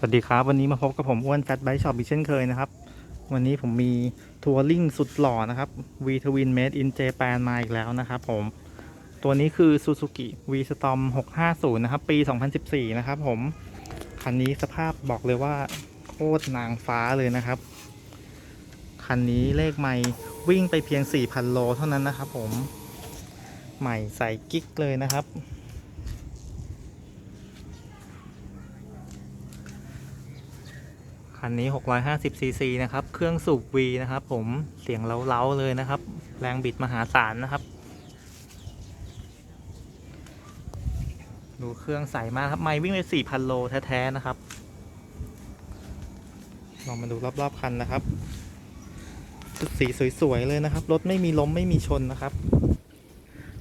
สวัสดีครับ วันนี้มาพบกับผมอ้วนแฟตไบช็อปอีกเช่นเคยนะครับ วันนี้ผมมีทัวริงสุดหล่อนะครับ V Twin Made in Japan มาอีกแล้วนะครับผม ตัวนี้คือ Suzuki V Storm 650 นะครับ ปี 2014 นะครับผม คันนี้สภาพบอกเลยว่า โคตรนางฟ้าเลยนะครับ คันนี้เลขไม่วิ่งไปเพียง 4,000 โลเท่านั้นนะครับผม ใหม่ใส่กิ๊กเลยนะครับ คันนี้ 650 ซีซีนะครับ เครื่องสูบ V นะครับ ผม เสียงเล้าๆเลยนะครับ แรงบิดมหาศาลนะครับ ดูเครื่องใสมากครับ ไม่วิ่งไป4,000 โลแท้ๆนะครับ ลองมาดูรอบๆ คันนะครับ ชุดสีสวยๆ เลยนะครับ รถไม่มีล้มไม่มีชนนะครับ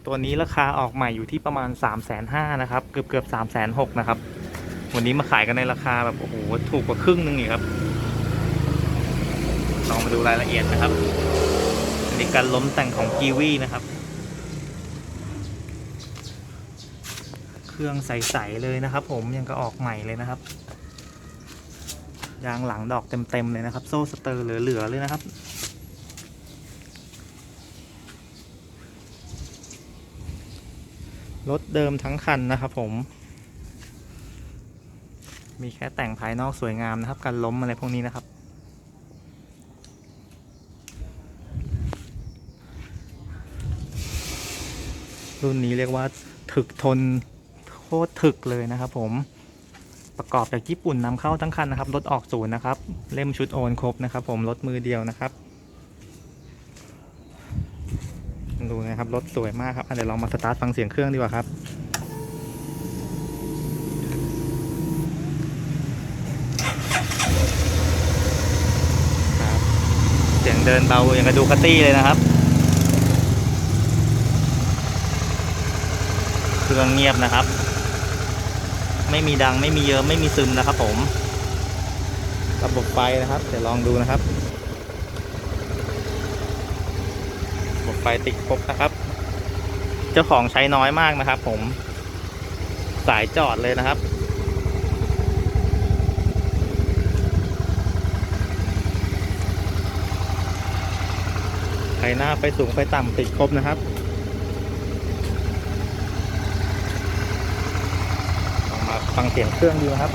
ตัวนี้ราคาออกใหม่อยู่ที่ประมาณ 3 5 0 0 0นะครับ เกือบเกือบๆ3 6 0 0 0นะครับ วันนี้มาขายกันในราคาแบบโอ้โหถูกกว่าครึ่งนึงอีกครับลองมาดูรายละเอียดนะครับอันนี้การล้มแต่งของกีวีนะครับ เครื่องใสๆเลยนะครับ ผมยังก็ออกใหม่เลยนะครับยางหลังดอกเต็มๆเลยนะครับ โซ่สเตอร์เหลือๆเลยนะครับรถเดิมทั้งคันนะครับผม มีแค่แต่งภายนอกสวยงามนะครับการล้มอะไรพวกนี้นะครับ รุ่นนี้เรียกว่าถึกทนโคตรถึกเลยนะครับผมประกอบจากญี่ปุ่นนำเข้าทั้งคันนะครับรถออกศูนย์นะครับ เล่มชุดโอนครบนะครับ ผมรถมือเดียวนะครับ ดูนะครับรถสวยมากครับเดี๋ยวลองมาสตาร์ทฟังเสียงเครื่องดีกว่าครับ เดินเบาอย่างกระดูคาตี้เลยนะครับเครื่องเงียบนะครับ ไม่มีดังไม่มีเยอะไม่มีซึมนะครับ ผมระบบไฟนะครับ เดี๋ยวลองดูนะครับระบบไฟติดครบนะครับ เจ้าของใช้น้อยมากนะครับ ผมสายจอดเลยนะครับ หน้าไฟสูงไฟต่ำติดครบนะครับมาฟังเสียงเครื่องดูนะครับ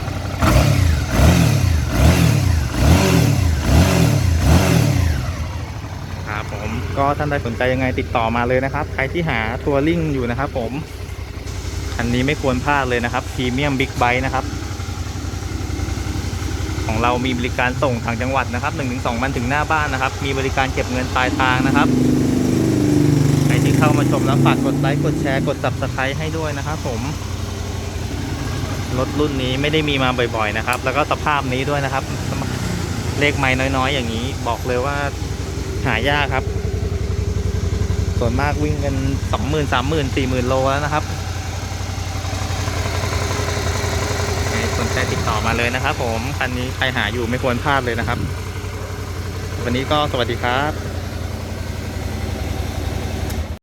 ครับผมก็ท่านใดสนใจยังไงติดต่อมาเลยนะครับ ใครที่หาทัวริงอยู่นะครับผมอันนี้ไม่ควรพลาดเลยนะครับพรีเมียมบิ๊กไบค์นะครับ ของเรามีบริการส่งทางจังหวัดนะครับ1-2วันถึงหน้าบ้านนะครับ มีบริการเก็บเงินปลายทางนะครับใครที่เข้ามาชมแล้วฝากกดไลค์กดแชร์กด subscribe ให้ด้วยนะครับผมรถรุ่นนี้ไม่ได้มีมาบ่อยๆนะครับ แล้วก็สภาพนี้ด้วยนะครับ เลขไม้น้อยๆ อย่างนี้ บอกเลยว่าหายากครับ ส่วนมากวิ่งกันสองหมื่นสามหมื่นสี่หมื่นโลแล้วนะครับใครสน ใจติดต่อมาเลยนะครับ ผมคันนี้ใครหาอยู่ไม่ควรพลาดเลยนะครับ วันนี้ก็สวัสดีครับ